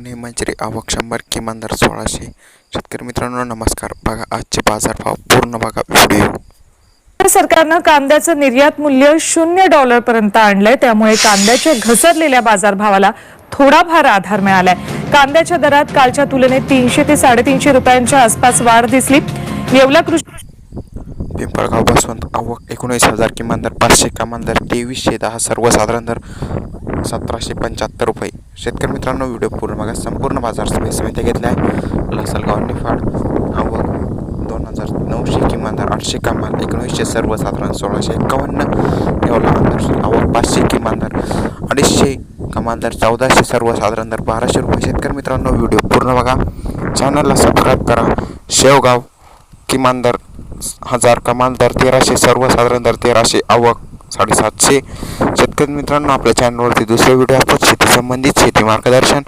पुणे मंजरी आवक शंभर किमान दर सोळाशे. शेतकरी मित्रांनो नमस्कार. बघा आजचे बाजारभाव पूर्ण बघा व्हिडिओ. सरकारनं कांद्याचं निर्यात मूल्य शून्य डॉलर पर्यंत आणलंय. त्यामुळे कांद्याच्या घसरलेल्या बाजारभावाला थोडाफार आधार मिळालाय. कांद्याच्या दरात कालच्या तुलनेत तीनशे ते साडेतीनशे रुपयांच्या आसपास वाढ दिसली. येवला कृषी पिंपळगाव बसवंत आवक एकोणीस हजार किमान दर पाचशे कमान दर तेवीसशे दहा सर्वसाधारण दर सतराशे पंच्याहत्तर रुपये. शेतकरी मित्रांनो व्हिडिओ पूर्ण बघा. संपूर्ण बाजार समिती समित्या घेतल्या आहे. लसलगाव निफाड आवक दोन हजार नऊशे किमान दर आठशे कमाल एकोणीसशे सर्वसाधारण सोळाशे एक्कावन्न येवला अंदर आवक पाचशे किमान दर अडीचशे कमाल दर चौदाशे सर्वसाधारण दर बाराशे रुपये. शेतकरी मित्रांनो व्हिडिओ पूर्ण बघा. चॅनलला सबस्क्राईब करा. शेवगाव किमान दर हजार कमाल दर तेराशे सर्वसाधारण दर तेराशे आवक साडेसातशे. शेतकरी मित्रांनो आपल्या चॅनलवरती दुसरे व्हिडिओ असतात शेती संबंधित शेती मार्गदर्शन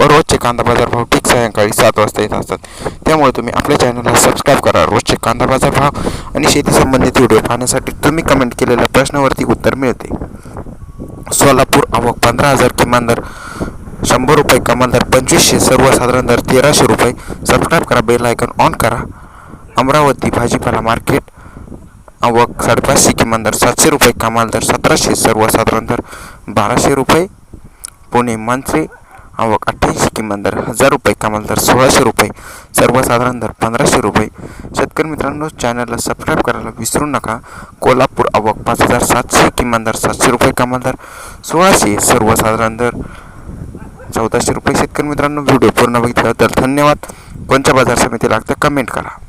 व रोजचे कांदा बाजार भाव ठीक सायंकाळी सात वाजता येत असतात. त्यामुळे तुम्ही आपल्या चॅनलला सबस्क्राईब करा रोजचे कांदा बाजार भाव आणि शेती संबंधित व्हिडिओ पाहण्यासाठी तुम्ही कमेंट केलेल्या प्रश्नावरती उत्तर मिळते. सोलापूर आवक पंधरा हजार किमान दर शंभर रुपये कमाल दर पंचवीसशे सर्वसाधारण दर तेराशे रुपये. सबस्क्राईब करा बेल आयकन ऑन करा. अमरावती भाजीपाला मार्केट. आवक साडेपाचशे किमान दर सातशे रुपये कमाल दर सतराशे सर्वसाधारण दर बाराशे रुपये. पुणे मानसे आवक अठ्ठ्याऐंशी किमान दर हजार रुपये कमाल दर सोळाशे रुपये. सर्वसाधारण दर पंधराशे रुपये. शेतकरी मित्रांनो चॅनलला सबस्क्राईब करायला विसरू नका. कोल्हापूर आवक पाच हजार सातशे किमान दर सातशे रुपये कमाल दर सोळाशे सर्वसाधारण दर चौदाशे रुपये. शेतकरी मित्रांनो व्हिडिओ पूर्ण बघितला तर धन्यवाद. कोणत्या बाजार समिती लागतं कमेंट करा.